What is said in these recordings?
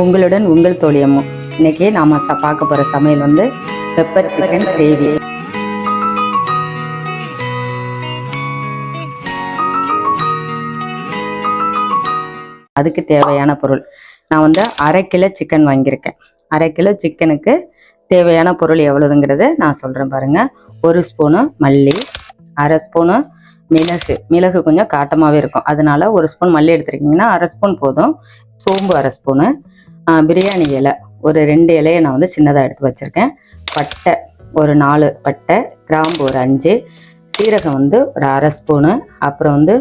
உங்களுடன் உங்கள் தோழியம்மும் இன்னைக்கு நாம ச பார்க்க போற சமையல் வந்து பெப்பர் சிக்கன் கிரேவி அதுக்கு தேவையான பொருள். நான் வந்து அரை கிலோ சிக்கன் வாங்கியிருக்கேன். அரை கிலோ சிக்கனுக்கு தேவையான பொருள் எவ்வளவுங்கிறத நான் சொல்றேன் பாருங்க. ஒரு ஸ்பூனு மல்லி அரை ஸ்பூனு மிளகு. மிளகு கொஞ்சம் காட்டமாகவே இருக்கும். அதனால ஒரு ஸ்பூன் மல்லி எடுத்துருக்கீங்கன்னா அரை ஸ்பூன் போதும். சோம்பு அரை ஸ்பூனு பிரியாணி இலை. ஒரு ரெண்டு இலையை நான் வந்து சின்னதாக எடுத்து வச்சுருக்கேன். பட்டை ஒரு நாலு பட்டை கிராம்பு ஒரு அஞ்சு சீரகம் வந்து ஒரு அரை ஸ்பூனு அப்புறம் வந்து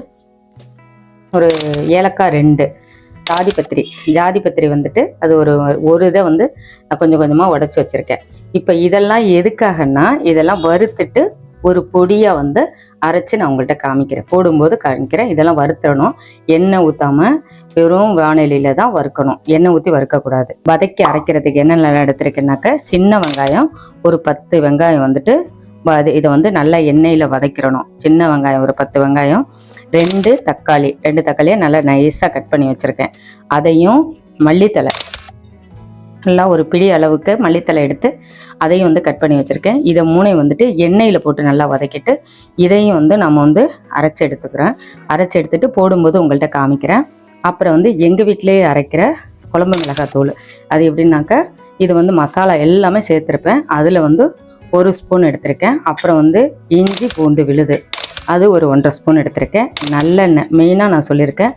ஒரு ஏலக்காய் ரெண்டு ஜாதிபத்திரி ஜாதிபத்திரி வந்துட்டு அது ஒரு ஒரு இதை வந்து நான் கொஞ்சம் கொஞ்சமாக உடச்சி வச்சுருக்கேன். இப்போ இதெல்லாம் எதுக்காகன்னா இதெல்லாம் வறுத்துட்டு ஒரு பொடியாக வந்து அரைச்சி நான் உங்கள்கிட்ட காமிக்கிறேன். போடும்போது காமிக்கிறேன். இதெல்லாம் வறுத்தணும் எண்ணெய் ஊற்றாம வெறும் வானொலியில தான் வறுக்கணும். எண்ணெய் ஊற்றி வறுக்கக்கூடாது. வதக்கி அரைக்கிறதுக்கு என்னென்ன எடுத்துருக்கேன்னாக்க சின்ன வெங்காயம் ஒரு பத்து வெங்காயம் வந்துட்டு அது இதை வந்து நல்லா எண்ணெயில் வதக்கிடணும் சின்ன வெங்காயம் ஒரு பத்து வெங்காயம். ரெண்டு தக்காளி. ரெண்டு தக்காளியை நல்லா நைஸாக கட் பண்ணி வச்சுருக்கேன். அதையும் மல்லித்தலை நல்லா ஒரு பிடி அளவுக்கு மல்லித்தலை எடுத்து அதையும் வந்து கட் பண்ணி வச்சுருக்கேன். இதை மூணையும் வந்துட்டு எண்ணெயில் போட்டு நல்லா வதக்கிட்டு இதையும் வந்து நம்ம வந்து அரைச்சி எடுத்துக்கிறேன். அரைச்சி எடுத்துட்டு போடும்போது உங்கள்கிட்ட காமிக்கிறேன். அப்புறம் வந்து எங்கள் வீட்டிலேயே அரைக்கிற குழம்பு மிளகாய் தூள் அது எப்படின்னாக்கா இது வந்து மசாலா எல்லாமே சேர்த்துருப்பேன். அதில் வந்து ஒரு ஸ்பூன் எடுத்திருக்கேன். அப்புறம் வந்து இஞ்சி பூண்டு விழுது. அது ஒரு ஒன்றரை ஸ்பூன் எடுத்திருக்கேன். நல்லெண்ணெய் மெயினாக நான் சொல்லியிருக்கேன்.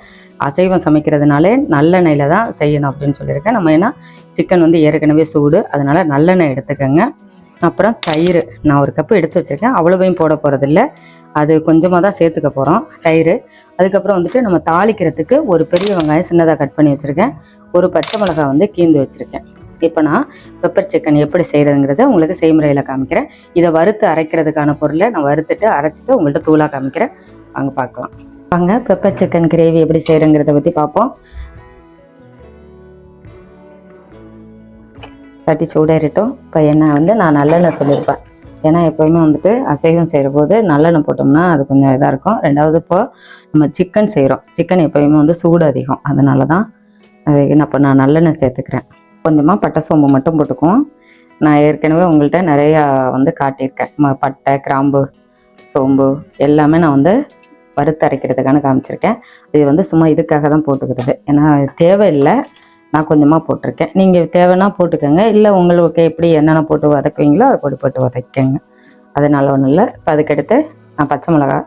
அசைவம் சமைக்கிறதுனாலே நல்லெண்ணெயில் தான் செய்யணும் அப்படின்னு சொல்லியிருக்கேன். நம்ம ஏன்னா சிக்கன் வந்து ஏற்கனவே சூடு. அதனால் நல்லெண்ணெய் எடுத்துக்கோங்க. அப்புறம் தயிர். நான் ஒரு கப்பு எடுத்து வச்சுருக்கேன். அவ்வளோவையும் போட போகிறதில்ல அது கொஞ்சமாக தான் சேர்த்துக்க போகிறோம் தயிர். அதுக்கப்புறம் வந்துட்டு நம்ம தாளிக்கிறதுக்கு ஒரு பெரிய வெங்காயம் சின்னதாக கட் பண்ணி வச்சுருக்கேன். ஒரு பச்சை மிளகாய் வந்து கீந்து வச்சுருக்கேன். இப்போ நான் பெப்பர் சிக்கன் எப்படி செய்கிறதுங்கிறத உங்களுக்கு செய்முறையில் காமிக்கிறேன். இதை வறுத்து அரைக்கிறதுக்கான பொருளை நான் வறுத்துட்டு அரைச்சிட்டு உங்கள்கிட்ட தூளாக காமிக்கிறேன். வாங்க பார்க்கலாம். வாங்க பெப்பர் சிக்கன் கிரேவி எப்படி செய்கிறங்கிறத பற்றி பார்ப்போம். சட்டி சூடேறிட்டும். இப்போ எண்ணெய் வந்து நான் நல்லெண்ணெய் சொல்லியிருப்பேன். ஏன்னா எப்போவுமே வந்துட்டு அசைவம் செய்கிற போது நல்லெண்ணெய் போட்டோம்னா அது கொஞ்சம் இதாக இருக்கும். ரெண்டாவது இப்போது நம்ம சிக்கன் செய்கிறோம் சிக்கன் எப்போயுமே வந்து சூடு அதிகம். அதனால தான் அதுக்கு நான் இப்போ நான் நல்லெண்ணெய் சேர்த்துக்கிறேன். கொஞ்சமாக பட்டை சோம்பு மட்டும் போட்டுக்குவோம். நான் ஏற்கனவே உங்கள்கிட்ட நிறையா வந்து காட்டியிருக்கேன். பட்டை கிராம்பு சோம்பு எல்லாமே நான் வந்து வறுத்து அரைக்கிறதுக்கான காமிச்சிருக்கேன். இது வந்து சும்மா இதுக்காக தான் போட்டுக்கிறது. ஏன்னா தேவையில்லை. நான் கொஞ்சமாக போட்டிருக்கேன். நீங்கள் தேவைன்னா போட்டுக்கோங்க. இல்லை உங்களுக்கு எப்படி என்னென்ன போட்டு வதக்குவீங்களோ அதை போட்டு போட்டு வதக்கங்க அதனால் ஒன்றும் இல்லை. இப்போ அதுக்கடுத்து நான் பச்சை மிளகா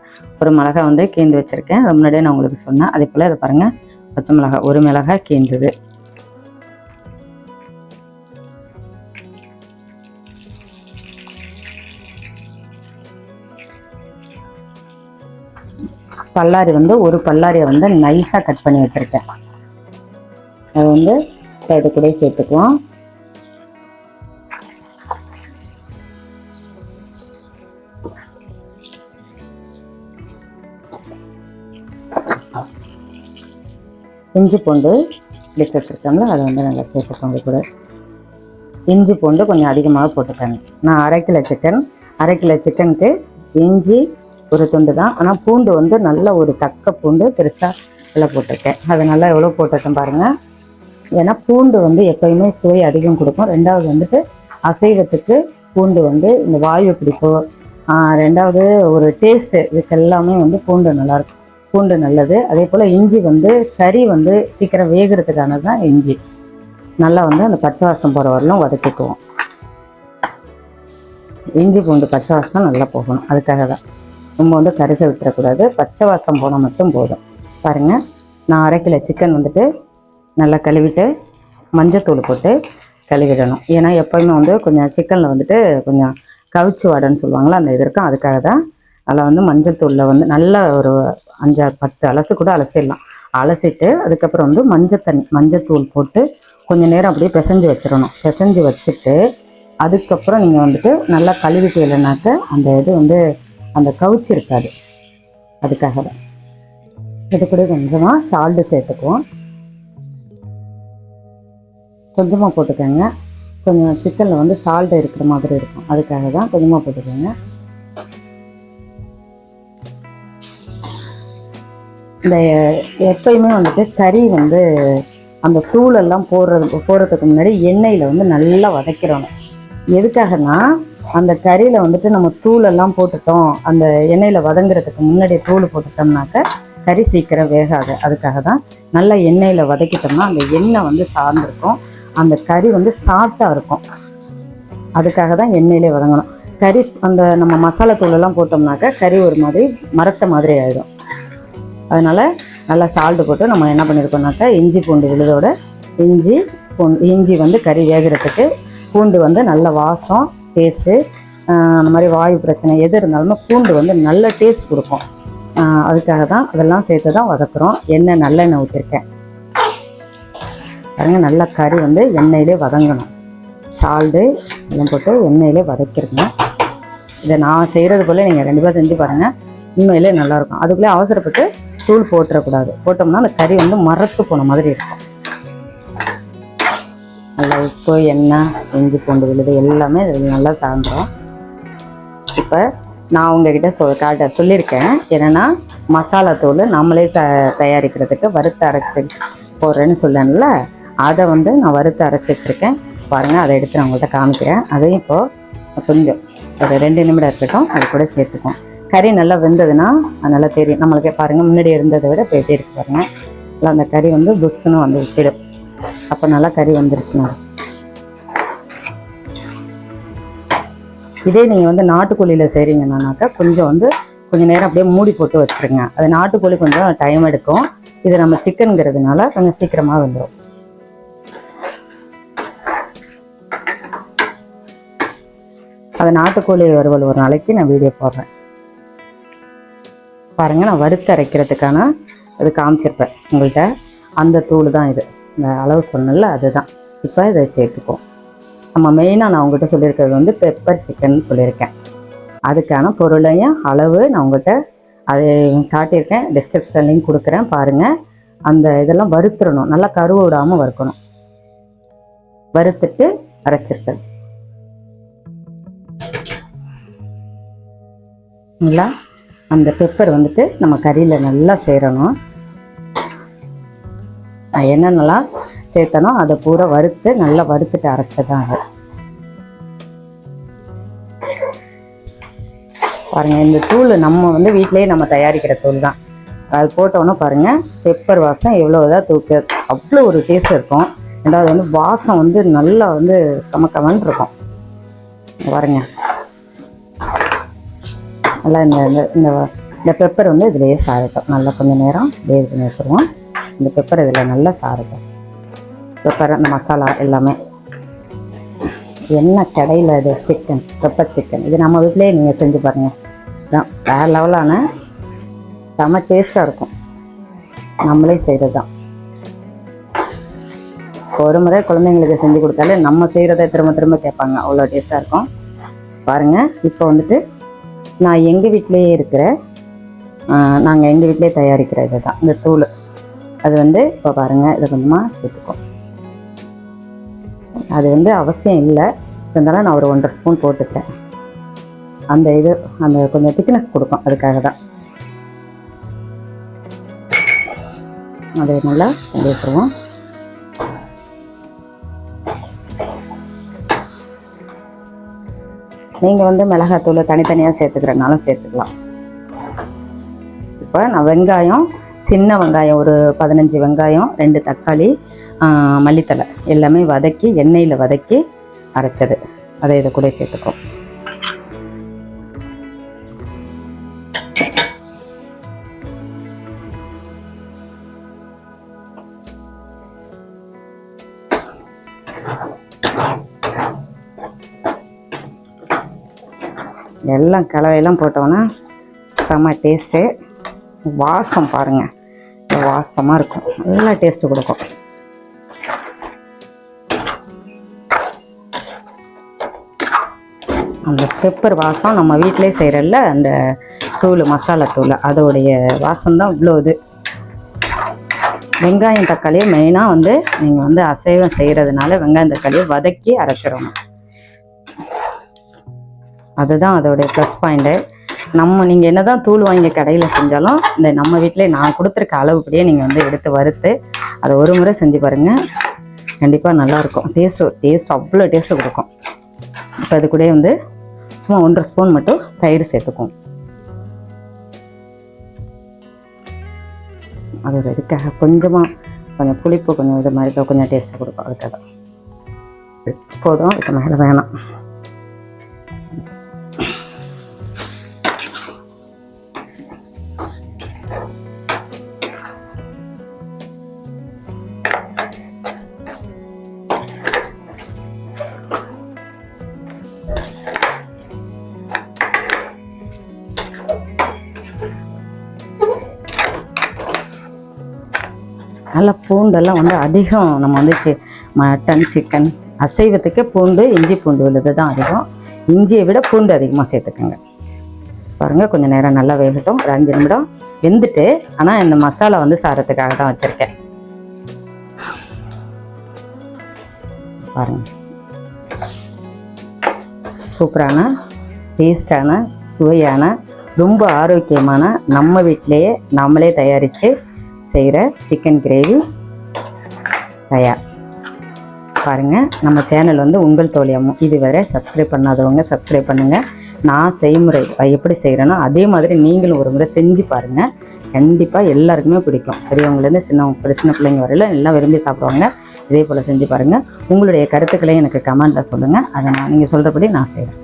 ஒரு மிளகா வந்து கீந்து வச்சுருக்கேன். அது முன்னாடியே நான் உங்களுக்கு சொன்னேன். அதே போல் அதை பாருங்கள் பச்சை மிளகா ஒரு மிளகா கீந்துது. பல்லாரி வந்து ஒரு பல்லாரியை வந்து நைஸாக கட் பண்ணி வச்சுருக்கேன். அதை வந்து இது கூட சேர்த்துக்குவோம் இஞ்சி பூண்டு எடுத்து வச்சுருக்கோம்ல அதை வந்து நல்லா சேர்த்துக்கோங்க கூட. இஞ்சி பூண்டு கொஞ்சம் அதிகமாக போட்டுக்கோங்க. நான் அரை கிலோ சிக்கன் அரை கிலோ சிக்கனுக்கு இஞ்சி ஒரு துண்டு தான். ஆனால் பூண்டு வந்து நல்ல ஒரு தக்க பூண்டு பெருசாக நல்லா போட்டிருக்கேன். அது நல்லா எவ்வளோ போட்டிருக்கேன் பாருங்கள் ஏன்னா பூண்டு வந்து எப்பயுமே சுவை அதிகம் கொடுக்கும். ரெண்டாவது வந்துட்டு அசைவத்துக்கு பூண்டு வந்து இந்த வாயு பிடிப்பு ரெண்டாவது ஒரு டேஸ்ட்டு இதுக்கு எல்லாமே வந்து பூண்டு நல்லாயிருக்கும். பூண்டு நல்லது. அதே போல் இஞ்சி வந்து கறி வந்து சீக்கிரம் வேகிறதுக்கானது தான் இஞ்சி. நல்லா வந்து அந்த பச்சை வாசம் போகிற வரலும் வதக்கிக்குவோம். இஞ்சி பூண்டு பச்சை வாசம் நல்லா போகணும். அதுக்காக தான் ரொம்ப வந்து கருக விட்டுறக்கூடாது. பச்சை வாசம் போனால் மட்டும் போதும். பாருங்கள் நான் அரை கிலோ சிக்கன் வந்துட்டு நல்லா கழுவிட்டு மஞ்சத்தூள் போட்டு கழுவிடணும். ஏன்னா எப்போயுமே வந்து கொஞ்சம் சிக்கனில் வந்துட்டு கொஞ்சம் கவிச்சு வாடன்னு சொல்லுவாங்களா அந்த இது இருக்கும். அதுக்காக தான் அதில் வந்து மஞ்சள் தூளில் வந்து நல்ல ஒரு அஞ்சாறு பத்து அலசு கூட அலசிடலாம். அலசிட்டு அதுக்கப்புறம் வந்து மஞ்சள் தண்ணி மஞ்சத்தூள் போட்டு கொஞ்சம் நேரம் அப்படியே பிசைஞ்சு வச்சிடணும். பிசைஞ்சு வச்சுட்டு அதுக்கப்புறம் நீங்கள் வந்துட்டு நல்லா கழுவிட்டு இல்லைனாக்க அந்த இது வந்து அந்த கவுச்சு இருக்காது அதுக்காக தான். இது கூட கொஞ்சமாக சால்ட்டு சேர்த்துக்குவோம். கொஞ்சமாக போட்டுக்கோங்க. கொஞ்சம் சிக்கனில் வந்து சால்ட் இருக்கிற மாதிரி இருக்கும். அதுக்காக தான் கொஞ்சமாக போட்டுக்கோங்க. இந்த எப்பயுமே வந்துட்டு கறி வந்து அந்த தூளெல்லாம் போடுறது போடுறதுக்கு முன்னாடி எண்ணெயில் வந்து நல்லா வதக்கிடணும் எதுக்காகனா அந்த கறியில் வந்துட்டு நம்ம தூளெல்லாம் போட்டுட்டோம். அந்த எண்ணெயில் வதங்குறதுக்கு முன்னாடி தூள் போட்டுட்டோம்னாக்க கறி சீக்கிரம் வேகாது. அதுக்காக தான் நல்லா எண்ணெயில் வதக்கிட்டோம்னா அந்த எண்ணெய் வந்து சார்ந்திருக்கும். அந்த கறி வந்து சாஃப்டாக இருக்கும். அதுக்காக தான் எண்ணெயிலே வதங்கணும். கறி அந்த நம்ம மசாலா தூளெல்லாம் போட்டோம்னாக்க கறி ஒரு மாதிரி மரத்த மாதிரி ஆகிடும் அதனால் நல்லா சால்ட்டு போட்டு நம்ம என்ன பண்ணியிருக்கோம்னாக்கா இஞ்சி பூண்டு விழுதோட இஞ்சி பூண்டு இஞ்சி வந்து கறி வேகிறதுக்கு பூண்டு வந்து நல்ல வாசம் டேஸ்ட்டு அந்த மாதிரி வாயு பிரச்சனை எது இருந்தாலுமே பூண்டு வந்து நல்ல டேஸ்ட் கொடுக்கும். அதுக்காக தான் அதெல்லாம் சேர்த்து தான் வதக்குறோம். எண்ணெய் நல்லெண்ணெய் ஊற்றிருக்கேன் பாருங்கள் நல்லா கறி வந்து எண்ணெயிலே வதங்கணும். சால்டு எல்லாம் போட்டு எண்ணெயிலே வதக்கிருங்க. இதை நான் செய்கிறது போல் நீங்கள் கண்டிப்பாக செஞ்சு பாருங்கள் உண்மையிலே நல்லாயிருக்கும். அதுக்குள்ளே அவசரப்பட்டு தூள் போட்டுறக்கூடாது. போட்டோம்னா அந்த கறி வந்து மரத்து போன மாதிரி இருக்கும். நல்லா உப்பு எண்ணெய் இஞ்சி பூண்டு விழுது எல்லாமே இதில் நல்லா சார்ந்துடும் இப்போ நான் உங்ககிட்ட சொ காட்ட சொல்லியிருக்கேன். என்னென்னா மசாலா தூள் நம்மளே தயாரிக்கிறதுக்கு வறுத்து அரைச்சி போடுறேன்னு சொல்லணும்ல அதை வந்து நான் வறுத்து அரைச்சி வச்சுருக்கேன். பாருங்கள் அதை எடுத்து நான் உங்கள்கிட்ட காமிக்கிறேன். அதையும் இப்போது கொஞ்சம் ஒரு ரெண்டு நிமிடம் இருக்கட்டும் அது கூட சேர்த்துக்கும் கறி நல்லா வெந்ததுன்னா நல்லா தெரியும். நம்மளுக்கே பாருங்கள் முன்னாடி இருந்ததை விட இப்போ எப்படி இருக்கு பாருங்கள் நல்லா அந்த கறி வந்து புஷ்ஷுன்னு வந்து விட்டுடும். அப்போ நல்லா கறி வந்துருச்சுன்னா இதே நீங்கள் வந்து நாட்டுக்கோழியில் செய்கிறீங்கன்னாக்கா கொஞ்சம் வந்து கொஞ்சம் நேரம் அப்படியே மூடி போட்டு வச்சுருங்க. அது நாட்டுக்கோழி கொஞ்சம் டைம் எடுக்கும். இது நம்ம சிக்கனுங்கிறதுனால கொஞ்சம் சீக்கிரமாக வந்துடும் அது நாட்டுக்கோழி வறுவல் ஒரு நாளைக்கு நான் வீடியோ போடுறேன். பாருங்க நான் வறுத்து அரைக்கிறதுக்கான இது காமிச்சிருப்பேன். உங்கள்கிட்ட அந்த தூள் தான் இது. இந்த அளவு சொன்னல அதுதான். இப்போ இதை சேர்த்துப்போம் நம்ம மெயினாக நான் உங்கள்கிட்ட சொல்லியிருக்கிறது வந்து பெப்பர் சிக்கன் சொல்லியிருக்கேன். அதுக்கான பொருளையும் அளவு நான் உங்கள்கிட்ட அதை காட்டியிருக்கேன். டிஸ்கிரிப்ஷன்லையும் கொடுக்குறேன் பாருங்கள் அந்த இதெல்லாம் வறுத்துடணும். நல்லா கருவ விடாமல் வறுக்கணும். வறுத்துட்டு அரைச்சிருக்கேன் நல்லா அந்த பெப்பர் வந்துட்டு நம்ம கறியில் நல்லா சேரணும். என்னென்னலாம் சேர்த்தனோ அதை பூரா வறுத்து நல்லா வறுத்துட்டு அரைச்சதான் அது பாருங்கள் இந்த தூள் நம்ம வந்து வீட்டிலேயே நம்ம தயாரிக்கிற தூள் தான். அது போட்டோன்னே பாருங்கள் பெப்பர் வாசம் எவ்வளோ இதாக தூக்கு. அவ்வளோ ஒரு டேஸ்ட் இருக்கும். ரெண்டாவது வந்து வாசம் வந்து நல்லா வந்து கமக்கமன்னு இருக்கும். பாருங்கள் நல்லா இந்த இந்த- இந்த இந்த பெப்பர் வந்து இதுலேயே சாரட்டும் நல்லா கொஞ்சம் நேரம் வேக பண்ணி வச்சுருவோம். இந்த பெப்பர் இதில் நல்லா சாரட்டும் பெப்பர் அந்த மசாலா எல்லாமே. என்ன கடையில் இது சிக்கன் பெப்பர் சிக்கன் இது நம்ம வீட்டிலேயே நீங்கள் செஞ்சு பாருங்கள் இதான் வேறு லெவலான செம டேஸ்ட்டாக இருக்கும். நம்மளே செய்கிறது தான் ஒரு முறை குழந்தைங்களுக்கு செஞ்சு கொடுத்தாலே நம்ம செய்கிறத திரும்ப திரும்ப கேட்பாங்க. அவ்வளோ டேஸ்ட்டாக இருக்கும். பாருங்கள் இப்போ வந்துட்டு நான் எங்கள் வீட்டிலேயே இருக்கிற நாங்கள் எங்கள் வீட்டிலேயே தயாரிக்கிற இது தான் இந்த தூள். அது வந்து இப்போ பாருங்கள் இதை கொஞ்சமாக சேர்த்துக்கோம் அது வந்து அவசியம் இல்லை. இருந்தாலும் நான் ஒரு ஒன்றரை ஸ்பூன் போட்டுக்கிறேன். அந்த இது அந்த கொஞ்சம் திக்னஸ் கொடுக்கும் அதுக்காக தான். அதை நல்லா விட்டுருவோம் நீங்கள் வந்து மிளகாத்தூளை தனித்தனியாக சேர்த்துக்கிறனாலும் சேர்த்துக்கலாம். இப்போ நான் வெங்காயம் சின்ன வெங்காயம் ஒரு பதினஞ்சு வெங்காயம் ரெண்டு தக்காளி மல்லித்தலை மல்லித்தழை எல்லாமே வதக்கி எண்ணெயில் வதக்கி அரைச்சது. அதை இதை கூட சேர்த்துக்கோ. எல்லாம் கலவையெல்லாம் போட்டோன்னா செம டேஸ்ட்டு வாசம் பாருங்கள் வாசமாக இருக்கும். நல்லா டேஸ்ட்டு கொடுக்கும். அந்த பெப்பர் வாசம் நம்ம வீட்டிலே செய்கிறல்ல அந்த தூள் மசாலா தூள் அதோடைய வாசம் தான் இவ்வளோ இது. வெங்காயம் தக்காளியை மெயினாக வந்து நீங்கள் வந்து அசைவம் செய்கிறதுனால வெங்காயம் தக்காளியை வதக்கி அரைச்சிடணும். அதுதான் அதோடைய ப்ளஸ் பாயிண்ட்டு நம்ம நீங்கள் என்ன தான் தூள் வாங்கி கடையில் செஞ்சாலும் இந்த நம்ம வீட்டிலே நான் கொடுத்துருக்க அளவுப்படியே நீங்கள் வந்து எடுத்து வறுத்து அதை ஒரு முறை செஞ்சு பாருங்கள் கண்டிப்பாக நல்லாயிருக்கும். டேஸ்ட்டு டேஸ்ட் அவ்வளோ டேஸ்ட்டு கொடுக்கும். இப்போ அது கூட வந்து சும்மா ஒன்றரை ஸ்பூன் மட்டும் தயிர் சேர்த்துக்கும் அதோட இதுக்காக கொஞ்சமாக கொஞ்சம் புளிப்பு கொஞ்சம் இது மாதிரி கொஞ்சம் டேஸ்ட்டு கொடுக்கும். அதுக்காக. போதும் இதுக்கு மேலே வேணாம். அதனால் பூண்டெல்லாம் வந்து அதிகம் நம்ம வந்து சி மட்டன் சிக்கன் அசைவத்துக்கே பூண்டு இஞ்சி பூண்டு உள்ளது தான் அதிகம். இஞ்சியை விட பூண்டு அதிகமாக சேர்த்துக்கோங்க. பாருங்கள் கொஞ்சம் நேரம் நல்லா வேகட்டும். ஒரு அஞ்சு நிமிடம் வெந்துட்டு ஆனால் இந்த மசாலா வந்து சாரத்துக்காக தான் வச்சுருக்கேன். பாருங்க. சூப்பரான டேஸ்டான சுவையான ரொம்ப ஆரோக்கியமான நம்ம வீட்டிலேயே நம்மளே தயாரித்து செய்கிற சிக்கன் கிரேவி தயார் பாருங்கள் நம்ம சேனல் வந்து உங்கள் தோழியம்மும் இதுவரை சப்ஸ்கிரைப் பண்ணாதவங்க சப்ஸ்கிரைப் பண்ணுங்கள் நான் செய்முறை எப்படி செய்கிறேனோ அதே மாதிரி நீங்களும் ஒரு முறை செஞ்சு பாருங்கள் கண்டிப்பாக எல்லாருக்குமே பிடிக்கும். பெரியவங்கலேருந்து சின்ன சின்ன பிள்ளைங்க வரையில எல்லாம் விரும்பி சாப்பிடுவாங்க. இதே போல் செஞ்சு பாருங்கள் உங்களுடைய கருத்துக்களையும் எனக்கு கமெண்ட்டில் சொல்லுங்கள் அதை நான் நீங்கள் சொல்கிறபடி நான் செய்கிறேன்.